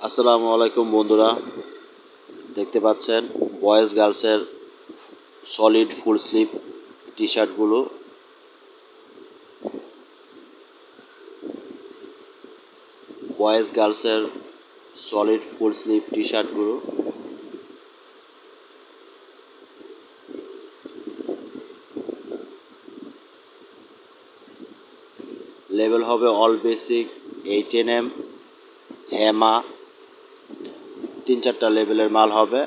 আসসালামু আলাইকুম বন্ধুরা। দেখতে পাচ্ছেন বয়েজ গার্লসের সলিড ফুল স্লিভ টি শার্টগুলো বয়েজ গার্লসের সলিড ফুল স্লিভ টি শার্টগুলো লেভেল হবে all basic H N M Hema তিন চারটা লেভেলের মাল হবে।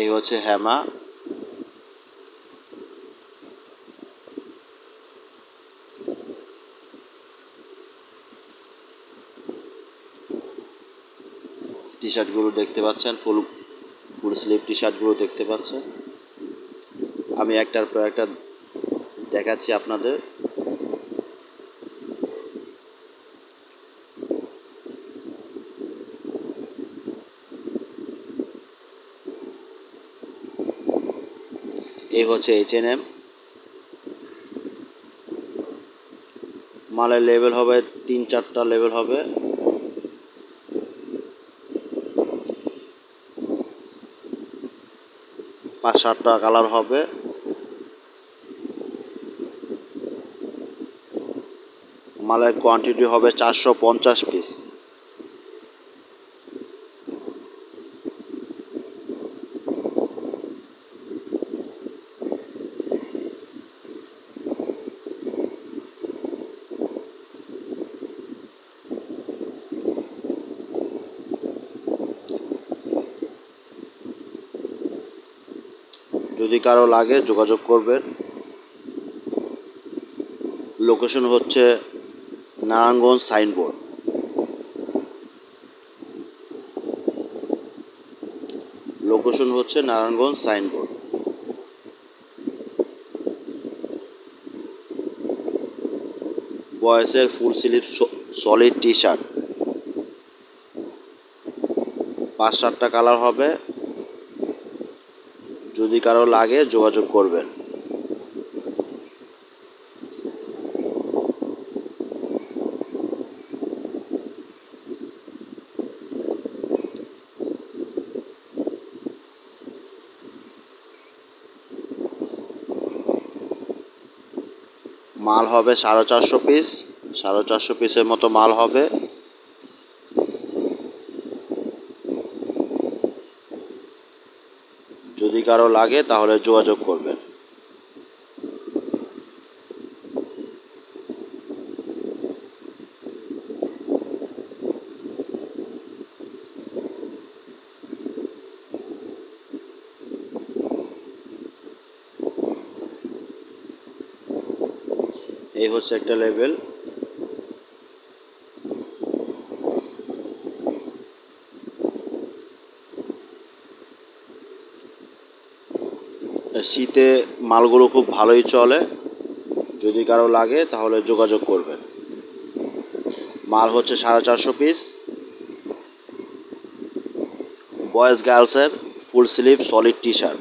এই হচ্ছে হেমা টি শার্টগুলো দেখতে পাচ্ছেন, ফুল ফুল স্লিভ টি শার্টগুলো দেখতে পাচ্ছেন। আমি একটার পর একটা দেখাচ্ছি আপনাদের। এই হচ্ছে এইচ এন এম মালের লেভেল হবে তিন চারটা লেভেল হবে। পাঁচ সাতটা কালার হবে। মালের কোয়ান্টিটি হবে চারশো পঞ্চাশ পিস যদি কারও লাগে, যোগাযোগ করবেন। লোকেশন হচ্ছে নারায়ণগঞ্জ সাইনবোর্ড। লোকেশন হচ্ছে নারায়ণগঞ্জ সাইনবোর্ড। বয়সের full sleeve solid T shirt পাঁচ সাতটা কালার হবে। যদি কারও লাগে, যোগাযোগ করবেন। মাল হবে সাড়ে চারশো পিস সাড়ে চারশো পিসের মতো মাল হবে। যদি কারও লাগে তাহলে যোগাযোগ করবেন। এই হচ্ছে একটা লেভেল। শীতে মালগুলো খুব ভালোই চলে। যদি কারও লাগে, তাহলে যোগাযোগ করবেন। মাল হচ্ছে সাড়ে চারশো piece boys গার্লসের full sleeve solid T shirt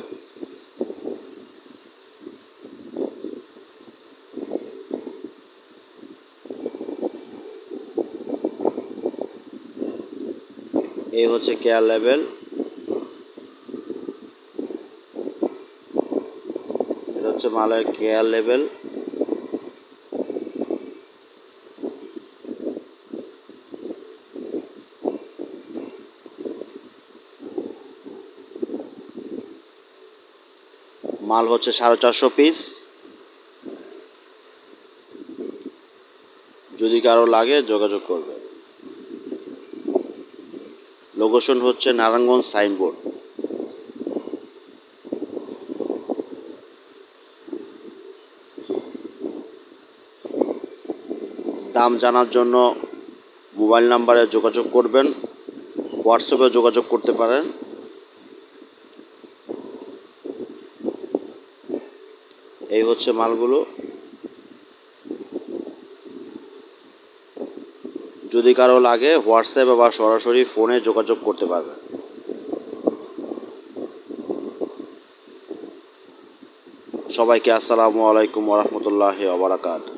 এই হচ্ছে কেয়ার লেভেল হচ্ছে মালের কেয়ার লেভেল মাল হচ্ছে সাড়ে চারশো পিস যদি কারও লাগে, যোগাযোগ করবে লোকেশন হচ্ছে নারায়ণগঞ্জ সাইনবোর্ড দাম জানার জন্য মোবাইল নাম্বারে যোগাযোগ করবেন হোয়াটসঅ্যাপে যোগাযোগ করতে পারেন। এই হচ্ছে মালগুলো। যদি কারও লাগে হোয়াটসঅ্যাপে বা সরাসরি ফোনে যোগাযোগ করতে পারবেন। সবাইকে আসসালামু আলাইকুম ওরহমতুল্লাহ ওবরাকাতু